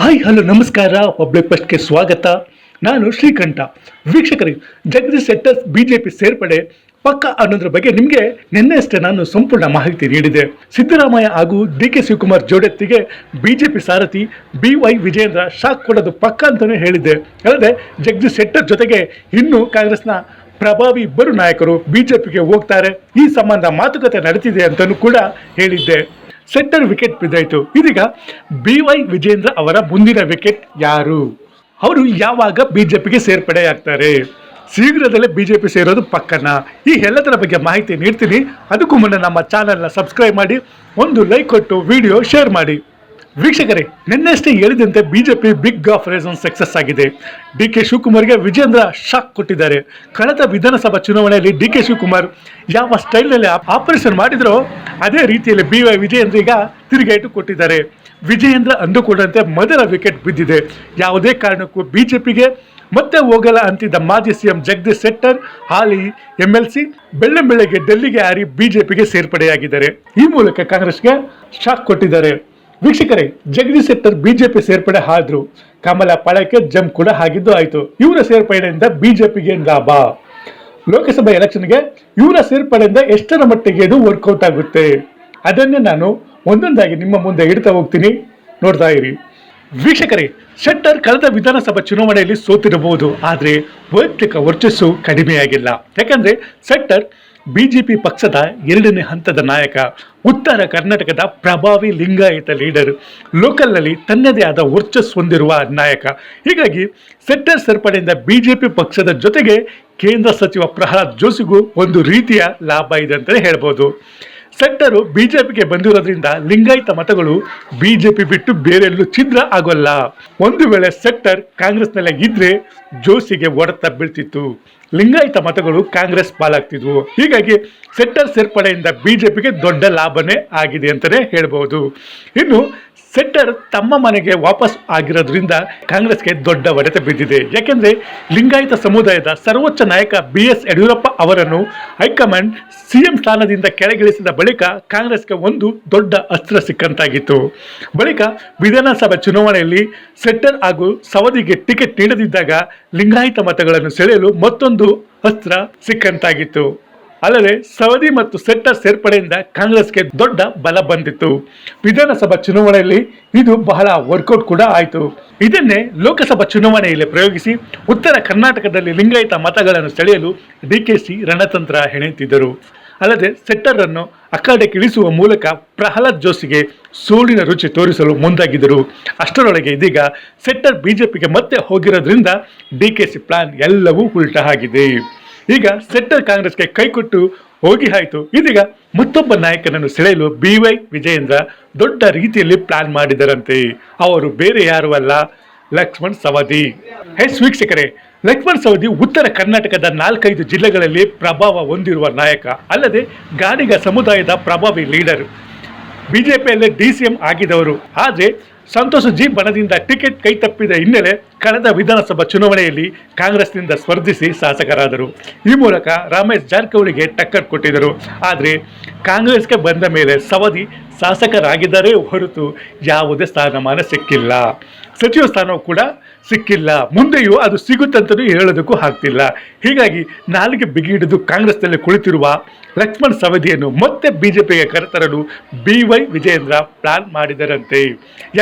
Hi hello ನಮಸ್ಕಾರ. Public ಫಸ್ಟ್ಗೆ ಸ್ವಾಗತ. ನಾನು ಶ್ರೀಕಂಠ. ವೀಕ್ಷಕರಿಗೆ ಜಗದೀಶ್ ಶೆಟ್ಟರ್ ಬಿಜೆಪಿ ಸೇರ್ಪಡೆ. ಪಕ್ಕ ಅನ್ನೋದ್ರ ಬಗ್ಗೆ ನಿಮಗೆ ನಿನ್ನೆಯಷ್ಟೇ ನಾನು ಸಂಪೂರ್ಣ ಮಾಹಿತಿ ನೀಡಿದೆ. ಸಿದ್ದರಾಮಯ್ಯ ಹಾಗೂ ಡಿ ಕೆ ಶಿವಕುಮಾರ್ ಜೋಡೆತ್ತಿಗೆ ಬಿಜೆಪಿ ಸಾರಥಿ ಬಿ ವೈ ವಿಜೇಂದ್ರ ಶಾಕ್ ಕೊಡೋದು ಪಕ್ಕ ಅಂತಲೇ ಹೇಳಿದ್ದೆ ಅಲ್ಲದೆ, ಜಗದೀಶ್ ಶೆಟ್ಟರ್ ಜೊತೆಗೆ ಇನ್ನೂ ಕಾಂಗ್ರೆಸ್ನ ಪ್ರಭಾವಿ ಇಬ್ಬರು ನಾಯಕರು ಬಿಜೆಪಿಗೆ ಹೋಗ್ತಾರೆ. ಈ ಸಂಬಂಧ ಮಾತುಕತೆ ನಡೆದಿದೆ ಅಂತಲೂ ಕೂಡ ಹೇಳಿದ್ದೆ. ಸೆಂಟರ್ ವಿಕೆಟ್ ಬಿದ್ದಾಯಿತು. ಇದೀಗ ಬಿ ವೈ ವಿಜೇಂದ್ರ ಅವರ ಮುಂದಿನ ವಿಕೆಟ್ ಯಾರು? ಅವರು ಯಾವಾಗ ಬಿಜೆಪಿಗೆ ಸೇರ್ಪಡೆ ಆಗ್ತಾರೆ ಶೀಘ್ರದಲ್ಲೇ ಬಿಜೆಪಿ ಸೇರೋದು ಪಕ್ಕನ? ಈ ಎಲ್ಲದರ ಬಗ್ಗೆ ಮಾಹಿತಿ ನೀಡ್ತೀನಿ. ಅದಕ್ಕೂ ಮುನ್ನ ನಮ್ಮ ಚಾನಲ್ನ ಸಬ್ಸ್ಕ್ರೈಬ್ ಮಾಡಿ, ಒಂದು ಲೈಕ್ ಕೊಟ್ಟು ವಿಡಿಯೋ ಶೇರ್ ಮಾಡಿ. ವೀಕ್ಷಕರೇ ನಿನ್ನೆಷ್ಟೇ ಹೇಳಿದಂತೆ ಬಿಜೆಪಿ ಬಿಗ್ ಆಪರೇಷನ್ ಸಕ್ಸಸ್ ಆಗಿದೆ. ಡಿ ಕೆ ಶಿವಕುಮಾರ್ಗೆ ವಿಜೇಂದ್ರ ಶಾಕ್ ಕೊಟ್ಟಿದ್ದಾರೆ. ಕಳೆದ ವಿಧಾನಸಭಾ ಚುನಾವಣೆಯಲ್ಲಿ ಡಿ ಕೆ ಶಿವಕುಮಾರ್ ಯಾವ ಸ್ಟೈಲ್ನಲ್ಲಿ ಆಪರೇಷನ್ ಮಾಡಿದ್ರೋ, ಅದೇ ರೀತಿಯಲ್ಲಿ ಬಿ ವೈ ವಿಜಯೇಂದ್ರ ಈಗ ತಿರುಗೇಟು ಕೊಟ್ಟಿದ್ದಾರೆ. ವಿಜಯೇಂದ್ರ ಅಂದುಕೊಂಡಂತೆ ಮೊದಲ ವಿಕೆಟ್ ಬಿದ್ದಿದೆ. ಯಾವುದೇ ಕಾರಣಕ್ಕೂ ಬಿಜೆಪಿಗೆ ಮತ್ತೆ ಹೋಗಲ್ಲ ಅಂತಿದ್ದ ಮಾಜಿ ಸಿಎಂ ಜಗದೀಶ್ ಶೆಟ್ಟರ್, ಹಾಲಿ ಎಂ ಎಲ್ ಸಿ ಬೆಳ್ಳೆ ಬೆಳಗ್ಗೆ ಡೆಲ್ಲಿಗೆ ಹಾರಿ ಬಿಜೆಪಿಗೆ ಸೇರ್ಪಡೆಯಾಗಿದ್ದಾರೆ. ಈ ಮೂಲಕ ಕಾಂಗ್ರೆಸ್ಗೆ ಶಾಕ್ ಕೊಟ್ಟಿದ್ದಾರೆ. ವೀಕ್ಷಕರೇ, ಜಗದೀಶ್ ಶೆಟ್ಟರ್ ಬಿಜೆಪಿ ಸೇರ್ಪಡೆ ಆದ್ರು, ಕಮಲ ಪಳಕ್ಕೆ ಜಂಪ್ ಕೂಡ ಆಗಿದ್ದು ಆಯ್ತು. ಇವರ ಸೇರ್ಪಡೆಯಿಂದ ಬಿಜೆಪಿಗೆ ಲಾಭ. ಲೋಕಸಭಾ ಎಲೆಕ್ಷನ್ಗೆ ಇವರ ಸೇರ್ಪಡೆಯಿಂದ ಎಷ್ಟರ ಮಟ್ಟಿಗೆ ಇದು ವರ್ಕೌಟ್ ಆಗುತ್ತೆ? ಅದನ್ನೇ ನಾನು ಒಂದೊಂದಾಗಿ ನಿಮ್ಮ ಮುಂದೆ ಇಡ್ತಾ ಹೋಗ್ತೀನಿ. ನೋಡ್ತಾ ಇರಿ. ವೀಕ್ಷಕರೇ, ಶೆಟ್ಟರ್ ಕಳೆದ ವಿಧಾನಸಭಾ ಚುನಾವಣೆಯಲ್ಲಿ ಸೋತಿರಬಹುದು, ಆದರೆ ವೈಯಕ್ತಿಕ ವರ್ಚಸ್ಸು ಕಡಿಮೆಯಾಗಿಲ್ಲ. ಯಾಕಂದ್ರೆ ಶೆಟ್ಟರ್ ಬಿಜೆಪಿ ಪಕ್ಷದ ಎರಡನೇ ಹಂತದ ನಾಯಕ, ಉತ್ತರ ಕರ್ನಾಟಕದ ಪ್ರಭಾವಿ ಲಿಂಗಾಯತ ಲೀಡರ್, ಲೋಕಲ್ನಲ್ಲಿ ತನ್ನದೇ ಆದ ವರ್ಚಸ್ ಹೊಂದಿರುವ ನಾಯಕ. ಹೀಗಾಗಿ ಸೆಟ್ಟರ್ ಸೇರ್ಪಡೆಯಿಂದ ಬಿಜೆಪಿ ಪಕ್ಷದ ಜೊತೆಗೆ ಕೇಂದ್ರ ಸಚಿವ ಪ್ರಹ್ಲಾದ್ ಜೋಶಿಗೂ ಒಂದು ರೀತಿಯ ಲಾಭ ಇದೆ ಅಂತಲೇ ಹೇಳ್ಬೋದು. ಸೆಟ್ಟರು ಬಿಜೆಪಿಗೆ ಬಂದಿರೋದ್ರಿಂದ ಲಿಂಗಾಯತ ಮತಗಳು ಬಿಜೆಪಿ ಬಿಟ್ಟು ಬೇರೆಲ್ಲೂ ಛಿದ್ರ ಆಗೋಲ್ಲ. ಒಂದು ವೇಳೆ ಸೆಕ್ಟರ್ ಕಾಂಗ್ರೆಸ್ನಲ್ಲೇ ಇದ್ರೆ ಜೋಶಿಗೆ ಒಡೆತ ಬೀಳ್ತಿತ್ತು. ಲಿಂಗಾಯತ ಮತಗಳು ಕಾಂಗ್ರೆಸ್ ಪಾಲಾಗ್ತಿದ್ವು. ಹೀಗಾಗಿ ಸೆಟ್ಟರ್ ಸೇರ್ಪಡೆಯಿಂದ ಬಿಜೆಪಿಗೆ ದೊಡ್ಡ ಲಾಭನೇ ಆಗಿದೆ ಅಂತಲೇ ಹೇಳ್ಬೋದು. ಇನ್ನು ಸೆಟ್ಟರ್ ತಮ್ಮ ಮನೆಗೆ ವಾಪಸ್ ಆಗಿರೋದ್ರಿಂದ ಕಾಂಗ್ರೆಸ್ಗೆ ದೊಡ್ಡ ಹೊಡೆತ ಬಿದ್ದಿದೆ. ಯಾಕೆಂದ್ರೆ ಲಿಂಗಾಯತ ಸಮುದಾಯದ ಸರ್ವೋಚ್ಚ ನಾಯಕ ಬಿ ಎಸ್ ಯಡಿಯೂರಪ್ಪ ಅವರನ್ನು ಹೈಕಮಾಂಡ್ ಸಿಎಂ ಸ್ಥಾನದಿಂದ ಕೆಳಗಿಳಿಸಿದ ಬಳಿಕ ಕಾಂಗ್ರೆಸ್ಗೆ ಒಂದು ದೊಡ್ಡ ಅಸ್ತ್ರ ಸಿಕ್ಕಂತಾಗಿತ್ತು. ಬಳಿಕ ವಿಧಾನಸಭೆ ಚುನಾವಣೆಯಲ್ಲಿ ಸೆಟ್ಟರ್ ಹಾಗೂ ಸವದಿಗೆ ಟಿಕೆಟ್ ನೀಡದಿದ್ದಾಗ ಲಿಂಗಾಯತ ಮತಗಳನ್ನು ಸೆಳೆಯಲು ಮತ್ತೊಂದು ಅಸ್ತ್ರ ಸಿಕ್ಕಂತಾಗಿತ್ತು. ಅಲ್ಲದೆ ಸವದಿ ಮತ್ತು ಸೆಟ್ಟರ್ ಸೇರ್ಪಡೆಯಿಂದ ಕಾಂಗ್ರೆಸ್ಗೆ ದೊಡ್ಡ ಬಲ ಬಂದಿತ್ತು. ವಿಧಾನಸಭಾ ಚುನಾವಣೆಯಲ್ಲಿ ಇದು ಬಹಳ ವರ್ಕೌಟ್ ಕೂಡ ಆಯಿತು. ಇದನ್ನೇ ಲೋಕಸಭಾ ಚುನಾವಣೆಯಲ್ಲಿ ಪ್ರಯೋಗಿಸಿ ಉತ್ತರ ಕರ್ನಾಟಕದಲ್ಲಿ ಲಿಂಗಾಯತ ಮತಗಳನ್ನು ಸೆಳೆಯಲು ಡಿಕೆಶಿ ರಣತಂತ್ರ ಹೆಣೆಯುತ್ತಿದ್ದರು ಅಲ್ಲದೆ ಸೆಟ್ಟರನ್ನು ಅಖಾಡಕ್ಕೆ ಮೂಲಕ ಪ್ರಹ್ಲಾದ್ ಜೋಶಿಗೆ ಸೋಲಿನ ರುಚಿ ತೋರಿಸಲು ಮುಂದಾಗಿದ್ದರು. ಅಷ್ಟರೊಳಗೆ ಇದೀಗ ಸೆಟ್ಟರ್ ಬಿಜೆಪಿಗೆ ಮತ್ತೆ ಹೋಗಿರೋದ್ರಿಂದ ಸಿ ಪ್ಲಾನ್ ಎಲ್ಲವೂ ಉಲ್ಟಾ ಆಗಿದೆ. ಈಗ ಸೆಂಟ್ರಲ್ ಕಾಂಗ್ರೆಸ್ಗೆ ಕೈಕೊಟ್ಟು ಹೋಗಿ ಆಯಿತು. ಇದೀಗ ಮತ್ತೊಬ್ಬ ನಾಯಕನನ್ನು ಸೆಳೆಯಲು ಬಿ ವೈ ವಿಜಯೇಂದ್ರ ದೊಡ್ಡ ರೀತಿಯಲ್ಲಿ ಪ್ಲಾನ್ ಮಾಡಿದರಂತೆ. ಅವರು ಬೇರೆ ಯಾರು ಅಲ್ಲ, ಲಕ್ಷ್ಮಣ್ ಸವದಿ. ಎಸ್ ವೀಕ್ಷಕರೇ, ಲಕ್ಷ್ಮಣ್ ಸವದಿ ಉತ್ತರ ಕರ್ನಾಟಕದ ನಾಲ್ಕೈದು ಜಿಲ್ಲೆಗಳಲ್ಲಿ ಪ್ರಭಾವ ಹೊಂದಿರುವ ನಾಯಕ. ಅಲ್ಲದೆ ಗಾಡಿಗ ಸಮುದಾಯದ ಪ್ರಭಾವಿ ಲೀಡರ್ ಬಿಜೆಪಿಯಲ್ಲೇ ಡಿ ಸಿ ಎಂ ಆಗಿದವರು. ಆದರೆ ಸಂತೋಷ್ ಜಿ ಬಣದಿಂದ ಟಿಕೆಟ್ ಕೈ ತಪ್ಪಿದ ಹಿನ್ನೆಲೆ ಕಳೆದ ವಿಧಾನಸಭಾ ಚುನಾವಣೆಯಲ್ಲಿ ಕಾಂಗ್ರೆಸ್ನಿಂದ ಸ್ಪರ್ಧಿಸಿ ಶಾಸಕರಾದರು. ಈ ಮೂಲಕ ರಮೇಶ್ ಜಾರಕಿಹೊಳಿಗೆ ಟಕ್ಕರ್ ಕೊಟ್ಟಿದ್ದರು. ಆದರೆ ಕಾಂಗ್ರೆಸ್ಗೆ ಬಂದ ಮೇಲೆ ಸವದಿ ಶಾಸಕರಾಗಿದ್ದಾರೆ ಹೊರತು ಯಾವುದೇ ಸ್ಥಾನಮಾನ ಸಿಕ್ಕಿಲ್ಲ. ಸಚಿವ ಸ್ಥಾನವೂ ಕೂಡ ಸಿಕ್ಕಿಲ್ಲ. ಮುಂದೆಯೂ ಅದು ಸಿಗುತ್ತಂತಲೂ ಹೇಳೋದಕ್ಕೂ ಆಗ್ತಿಲ್ಲ. ಹೀಗಾಗಿ ನಾಲಿಗೆ ಬಿಗಿ ಹಿಡಿದು ಕಾಂಗ್ರೆಸ್ನಲ್ಲಿ ಕುಳಿತಿರುವ ಲಕ್ಷ್ಮಣ್ ಸವದಿಯನ್ನು ಮತ್ತೆ ಬಿಜೆಪಿಗೆ ಕರೆತರಲು ಬಿ ವೈ ವಿಜಯೇಂದ್ರ ಪ್ಲಾನ್ ಮಾಡಿದರಂತೆ.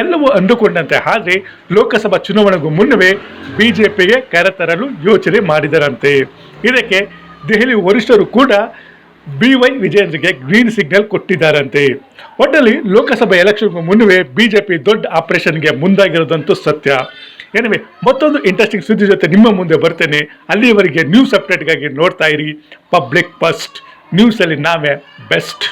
ಎಲ್ಲವೂ ಅಂದುಕೊಂಡಂತೆ, ಆದರೆ ಲೋಕಸಭಾ ಚುನಾವಣೆಗೂ ಮುನ್ನವೇ ಬಿಜೆಪಿಗೆ ಕರೆತರಲು ಯೋಚನೆ ಮಾಡಿದರಂತೆ. ಇದಕ್ಕೆ ದೆಹಲಿ ವರಿಷ್ಠರು ಕೂಡ ಬಿ ವೈ ವಿಜಯೇಂದ್ರಗೆ ಗ್ರೀನ್ ಸಿಗ್ನಲ್ ಕೊಟ್ಟಿದ್ದಾರಂತೆ. ಒಟ್ಟಲ್ಲಿ ಲೋಕಸಭಾ ಎಲೆಕ್ಷನ್ಗೂ ಮುನ್ನವೇ ಬಿಜೆಪಿ ದೊಡ್ಡ ಆಪರೇಷನ್ಗೆ ಮುಂದಾಗಿರೋದಂತೂ ಸತ್ಯ. ಏನಿವೆ ಮತ್ತೊಂದು ಇಂಟ್ರೆಸ್ಟಿಂಗ್ ಸುದ್ದಿ ಜೊತೆ ನಿಮ್ಮ ಮುಂದೆ ಬರ್ತೇನೆ. ಅಲ್ಲಿಯವರೆಗೆ ನ್ಯೂಸ್ ಅಪ್ಡೇಟ್ಗಾಗಿ ನೋಡ್ತಾ ಇರಿ. ಪಬ್ಲಿಕ್ ಫಸ್ಟ್ ನ್ಯೂಸಲ್ಲಿ ನಾವೇ ಬೆಸ್ಟ್